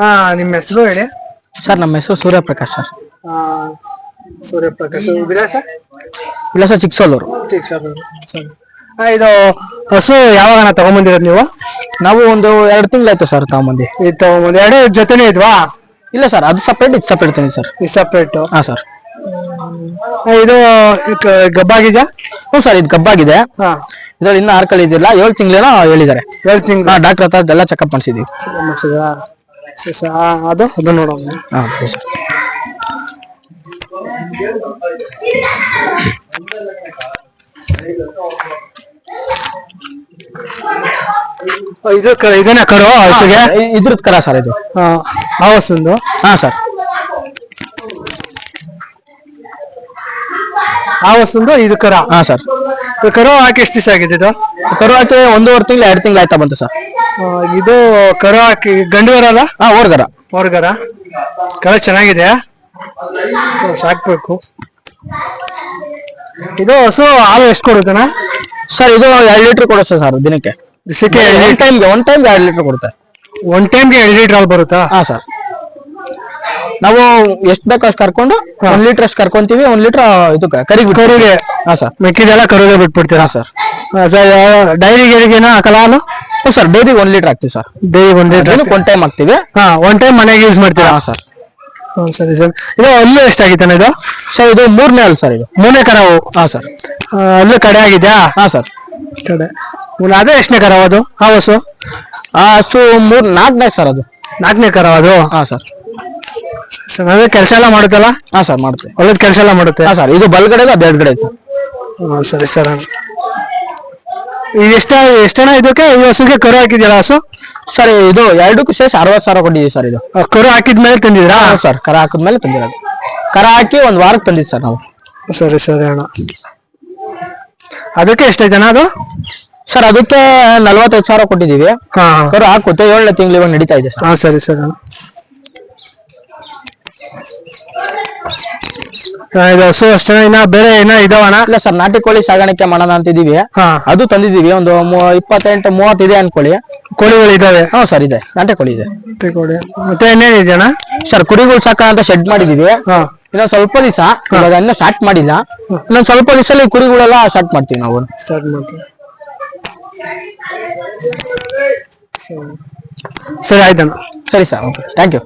ಹಾ ನಿಮ್ಮ ಹೆಸರು ಹೇಳಿ? ಸರ್ ನಮ್ಮ ಹೆಸರು ಸೂರ್ಯಪ್ರಕಾಶ್ ಸರ್. ಆ, ಸೂರ್ಯಪ್ರಕಾಶ್. ವಿಳಾಸ? ವಿಳಾಸ ಚಿಕ್ಕಸೋಲೂರು ಚಿಕ್ಕಸಾಗರ ಸರಿ. ಆ, ಇದು ಹಸು ಯಾವಾಗ ತಗೊಂಬಂದಿರೋದು ನೀವು? ನಾವು ಒಂದು ಎರಡು ತಿಂಗಳಾಯ್ತು ಸರ್ ತಗೊಂಬಂದು. ಇದು ತಗೊಂಬಂದು. ಎರಡು ಜೊತೆನೇ ಇದ್ವಾ? ಇಲ್ಲ ಸರ್ ಅದು ಸಪ್ರೇಟ್ ಇದು ಸಪ್ರೇಟ್ ತಂದಿ ಸರ್. ಇದು ಸಪ್ರೇಟ್ ಹಾಂ ಸರ್. ಇದು ಕ- ಗಬ್ಬಾಗಿದಾ ಹ್ಞೂ ಸರ್ ಇದು ಗಬ್ಬಾಗಿದೆ. ಹಾ. ಇದ್ರಲ್ಲಿ ಇನ್ನೂ ಆರ್ಕಲ್ ಇದಿಲ್ಲ ಏಳು ತಿಂಗಳೇನೋ ಹೇಳಿದ್ದಾರೆ ಏಳು ತಿಂಗಳು. ಡಾಕ್ಟರ್ ಹತ್ರ ಎಲ್ಲ ಚೆಕಪ್ ಮಾಡಿಸಿದ್ವಿ. ಅದು ಅದು ನೋಡೋಣ. ಹಾಂ ಸರ್ ಇದು ಕ- ಇದನ್ನ ಕರು ಹಸುಗೆ? ಇದ್ರದ್ ಕರ ಸರ್ ಇದು. ಆ, ಹಸುಂದು ಹಾಂ ಸರ್ ಆ ಹಸುಂದು ಇದು ಕರ? ಹಾ ಸರ್ ಕರು ಹಾಕಿ ಎಷ್ಟು ದಿವಸ ಆಗಿದೆ ಇದು? ಕರು ಹಾಕಿ ಒಂದೂವರೆ ತಿಂಗಳು ಎರಡು ತಿಂಗಳು ಆಯ್ತಾ ಬಂತು ಸರ್. ಆ, ಇದು ಕರು ಹಾಕಿ ಗಂಡು ಅಲ್ಲ? ಹಾಂ ಓರ್ಗರ ಹೊರಗರ. ಕರ ಚೆನ್ನಾಗಿದೆ ಸಾಕ್ಬೇಕು. ಇದು ಹಸು ಹಾಲು ಎಷ್ಟು ಕೊಡುತ್ತಣ್ಣ? ಸರ್ ಇದು ಎರಡು ಲೀಟ್ರ್ ಕೊಡುತ್ತೆ ಸರ್ ದಿನಕ್ಕೆ. ದಿವಸಕ್ಕೆ ಒನ್ ಟೈಮ್ಗೆ ಒನ್ ಟೈಮ್ಗೆ ಎರಡು ಲೀಟ್ರ್ ಕೊಡುತ್ತೆ. ಒನ್ ಟೈಮ್ಗೆ ಎರಡು ಲೀಟರ್ ಹಾಲು ಬರುತ್ತಾ? ಹಾ ಸರ್. ನಾವು ಎಷ್ಟ್ ಬೇಕೋ ಅಷ್ಟು ಕರ್ಕೊಂಡು ಒಂದ್ ಲೀಟರ್ ಅಷ್ಟು ಕರ್ಕೊಂತೀವಿ ಒಂದ್ ಲೀಟರ್ ಇದು ಕರಿಗೆ. ಕರುಗೆ ಹಾ ಸರ್. ಮೆಕ್ಕಿದೆಲ್ಲ ಕರುಗೆ ಬಿಟ್ಬಿಡ್ತೀರಾ? ಸರ್. ಸರ್ ಡೈರಿ ಗಿರಿಗೆನ ಹಾಕಲ್ಲ ಹಾಲು? ಹ್ಞೂ ಸರ್ ಡೈರಿ ಒಂದ್ ಲೀಟರ್ ಹಾಕ್ತಿವಿ ಸರ್. ಡೈರಿ ಒಂದ್ ಲೀಟರ್ ಒಂದ್ ಟೈಮ್ ಹಾಕ್ತಿವಿ. ಹಾ ಒನ್ ಟೈಮ್ ಮನೆಗೆ ಯೂಸ್ ಮಾಡ್ತೀರಾ? ಹಾ ಸರ್. ಹ್ಞೂ ಸರಿ ಸರ್. ಇದು ಅಲ್ಲೂ ಎಷ್ಟಾಗಿತ್ತಾನೆ ಇದು? ಸರ್ ಇದು ಮೂರನೇ ಅಲ್ಲ ಸರ್ ಇದು. ಮೂರನೇ ಕರಾವು? ಹಾ ಸರ್. ಅಲ್ಲೂ ಕಡೆ ಆಗಿದ್ಯಾ? ಹಾ ಸರ್. ಕಡೆ. ಅದೇ ಎಷ್ಟನೇ ಕರಾವು ಅದು? ಆ ಹಸು? ಆ ಹಸು ಮೂರ್ ನಾಲ್ಕನೇ ಸರ್ ಅದು. ನಾಲ್ಕನೇ ಕರಾವು ಅದು? ಹಾ ಸರ್. ಸರ್ ಅದೇ ಕೆಲಸ ಎಲ್ಲ ಮಾಡುತ್ತಲ್ಲ? ಹಾ ಸರ್ ಮಾಡ್ತೀವಿ ಒಳ್ಳೆ ಕೆಲಸ ಎಲ್ಲ ಮಾಡುತ್ತೆ? ಹಾ ಸರ್ ಇದು ಬಲ್ಗಡೆ ಅದು ಎಡಗಡೆ ಸರ್. ಹ್ಮ್, ಸರಿ ಸರ್. ಈಗ ಎಷ್ಟು ಎಷ್ಟಣ ಇದಕ್ಕೆ? ಈ ಹಸುಗೆ ಕರು ಹಾಕಿದ್ಯಲ್ಲ ಹಸು? ಸರ್ ಇದು ಎರಡಕ್ಕೂ ಸೇರಿಸಿ ಅರವತ್ತು ಸಾವಿರ ಕೊಟ್ಟಿದ್ದೀವಿ ಸರ್ ಇದು. ಆ ಕರು ಹಾಕಿದ್ಮೇಲೆ ತಂದಿದ್ರಾ? ಹಾ ಸರ್ ಕರ ಹಾಕಿದ್ಮೇಲೆ ತಂದಿರೋದು. ಕರ ಹಾಕಿ ಒಂದ್ ವಾರಕ್ಕೆ ತಂದಿದ್ದು ಸರ್ ನಾವು. ಸರಿ ಸರಿ ಅಣ್ಣ. ಅದಕ್ಕೆ ಎಷ್ಟೈತಣ್ಣ ಅದು? ಸರ್ ಅದಕ್ಕೆ ನಲ್ವತ್ತೈದು ಸಾವಿರ ಕೊಟ್ಟಿದ್ದೀವಿ. ಹಾ ಕರು ಹಾಕುತ್ತೆ ಏಳನೇ ತಿಂಗಳು ಇವಾಗ ನಡೀತಾ ಇದೆ ಸರ್. ಹಾ ಸರಿ ಸರಿ ಅಣ್ಣ. ಇದು ಹಸು ಅಷ್ಟೇ ಇನ್ನ ಬೇರೆ ಏನ ಇದಾವಣ ಇಲ್ಲ ಸರ್ ನಾಟಿ ಕೋಳಿ ಸಾಗಾಣಿಕೆ ಮಾಡೋಣ ಅಂತಿದೀವಿ ಹಾ. ಅದು ತಂದಿದೀವಿ ಒಂದು ಮೂ- ಇಪ್ಪತ್ತೆಂಟು ಮೂವತ್ತು ಇದೆ ಅನ್ಕೊಳ್ಳಿ. ಕೋಳಿಗಳು ಇದಾವೆ? ಹಾ ಸರ್ ಇದೆ. ನಾಟಿ ಕೋಳಿ ಇದೆ. ಮತ್ತೆ ಕೋಳಿ. ಮತ್ತೆ ಇನ್ನೇನಿದೆಯಣ್ಣ ಸರ್ ಕುರಿಗಳು ಸಾಕ ಅಂತ ಶೆಡ್ ಮಾಡಿದೀವಿ ಹಾ. ಇನ್ನೊಂದ್ ಸ್ವಲ್ಪ ದಿವಸ ಇವಾಗ ಇನ್ನೂ ಸ್ಟಾರ್ಟ್ ಮಾಡಿಲ್ಲ. ಇನ್ನೊಂದ್ ಸ್ವಲ್ಪ ದಿವಸ ಕುರಿಗಳೆಲ್ಲ ಸ್ಟಾರ್ಟ್ ಮಾಡ್ತೀವಿ ನಾವು. ಸ್ಟಾರ್ಟ್ ಮಾಡ್ತೀವಿ. ಸರಿ ಆಯ್ತಣ್ಣ. ಸರಿ ಸರ್ ಓಕೆ ಥ್ಯಾಂಕ್ ಯು